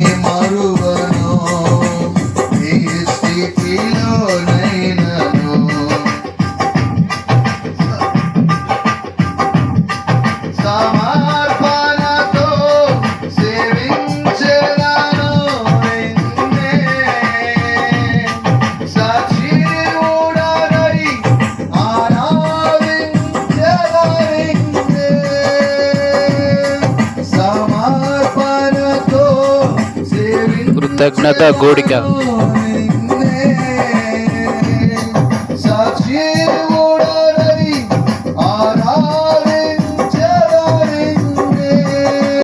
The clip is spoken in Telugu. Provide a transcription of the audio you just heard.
மாறுவ కృతజ్ఞత గోడిక.